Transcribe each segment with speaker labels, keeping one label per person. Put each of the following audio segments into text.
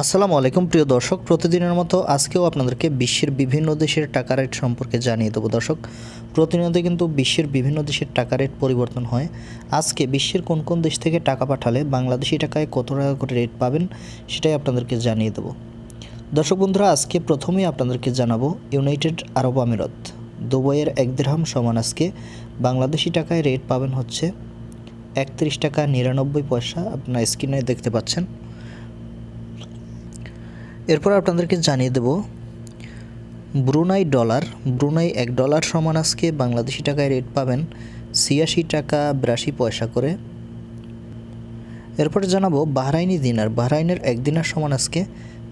Speaker 1: আসসালামু আলাইকুম, প্রিয় দর্শক। প্রতিদিনের মতো আজকেও আপনাদেরকে বিশ্বের বিভিন্ন দেশের টাকা রেট সম্পর্কে জানিয়ে দেবো। দর্শক, প্রতিনিয়ত কিন্তু বিশ্বের বিভিন্ন দেশের টাকা রেট পরিবর্তন হয়। আজকে বিশ্বের কোন কোন দেশ থেকে টাকা পাঠালে বাংলাদেশি টাকায় কত টাকা করে রেট পাবেন, সেটাই আপনাদেরকে জানিয়ে দেবো। দর্শক বন্ধুরা, আজকে প্রথমেই আপনাদেরকে জানাব ইউনাইটেড আরব আমিরত। দুবাইয়ের এক দিরহাম সমান আজকে বাংলাদেশি টাকায় রেট পাবেন হচ্ছে একত্রিশ টাকা নিরানব্বই পয়সা। আপনার স্ক্রিনে দেখতে পাচ্ছেন। এরপর আপনাদেরকে জানিয়ে দেব, ব্রুনাই ডলার, ব্রুনাই এক ডলার সমান আজকে, বাংলাদেশি টাকায় রেট পাবেন ছিয়াশি টাকা বিরাশি পয়সা করে। এরপরে জানাব, বাহরাইনি দিনার, বাহরাইনের এক দিনার সমান আজকে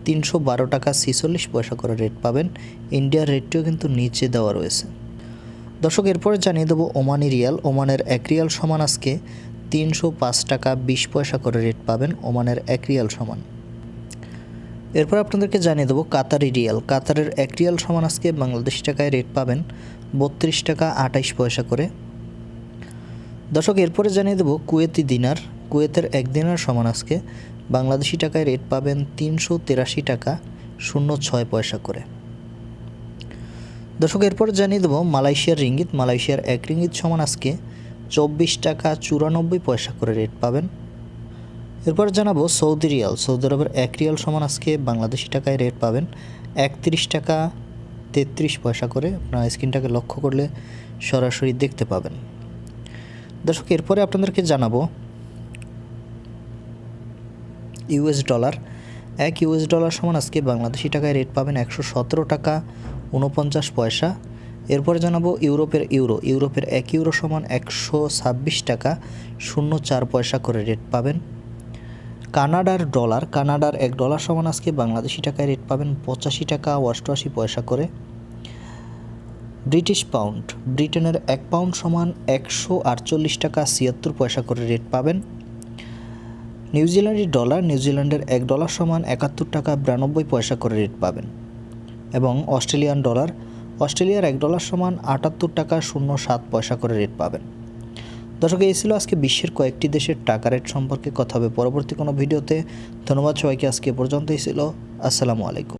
Speaker 1: তিনশো বারো টাকা ছিচল্লিশ পয়সা করে রেট পাবেন। ইন্ডিয়ার রেটটিও কিন্তু নিচে দেওয়া রয়েছে। দর্শক, এরপরে জানিয়ে দেবো, ওমানি রিয়াল, ওমানের এক রিয়াল সমান আজকে তিনশো পাঁচ টাকা বিশ পয়সা করে রেট পাবেন, ওমানের এক রিয়াল সমান। এরপর আপনাদেরকে জানিয়ে দেবো কাতারি রিয়াল। কাতারের এক রিয়াল সমান আজকে বাংলাদেশি টাকায় রেট পাবেন বত্রিশ টাকা আঠাইশ পয়সা করে। দর্শক, এরপরে জানিয়ে দেবো কুয়েতি দিনার। কুয়েতের এক দিনার সমান আজকে বাংলাদেশি টাকায় রেট পাবেন তিনশো তেরাশি টাকা শূন্য ছয় পয়সা করে। দর্শক, এরপরে জানিয়ে দেবো মালয়েশিয়ার রিঙ্গিত। মালয়েশিয়ার এক রিঙ্গিত সমান আজকে চব্বিশ টাকা চুরানব্বই পয়সা করে রেট পাবেন। এরপর জানাব সৌদি রিয়াল। সৌদি আরবের এক রিয়াল সমান আজকে বাংলাদেশি টাকায় রেট পাবেন একত্রিশ টাকা তেত্রিশ পয়সা করে। আপনার স্ক্রিনটাকে লক্ষ্য করলে সরাসরি দেখতে পাবেন। দর্শক, এরপরে আপনাদেরকে জানাব ইউএস ডলার। এক ইউএস ডলার সমান আজকে বাংলাদেশি টাকায় রেট পাবেন একশো সতেরো টাকা উনপঞ্চাশ পয়সা। এরপরে জানাব ইউরোপের ইউরো। ইউরোপের এক ইউরো সমান একশো ছাব্বিশ টাকা শূন্য চার পয়সা করে রেট পাবেন। কানাডার ডলার, কানাডার এক ডলার সমান আজকে, বাংলাদেশি টাকায় রেট পাবেন পঁচাশি টাকা অষ্টআশি পয়সা করে। ব্রিটিশ পাউন্ড ব্রিটেনের এক পাউন্ড সমান একশো আটচল্লিশ টাকা ছিয়াত্তর পয়সা করে রেট পাবেন। নিউজিল্যান্ডের ডলার নিউজিল্যান্ডের এক ডলার সমান একাত্তর টাকা বিরানব্বই পয়সা করে রেট পাবেন। এবং অস্ট্রেলিয়ান ডলার, অস্ট্রেলিয়ার এক ডলার সমান আটাত্তর টাকা শূন্য সাত পয়সা করে রেট পাবেন। দর্শক, এই ছিল আজকে বিশ্বের কয়েকটি দেশের টাকা রেট সম্পর্কে কথা হবে। পরবর্তী কোনো ভিডিওতে। ধন্যবাদ সবাইকে, আজকে এ পর্যন্তই ছিল। আসসালামু আলাইকুম।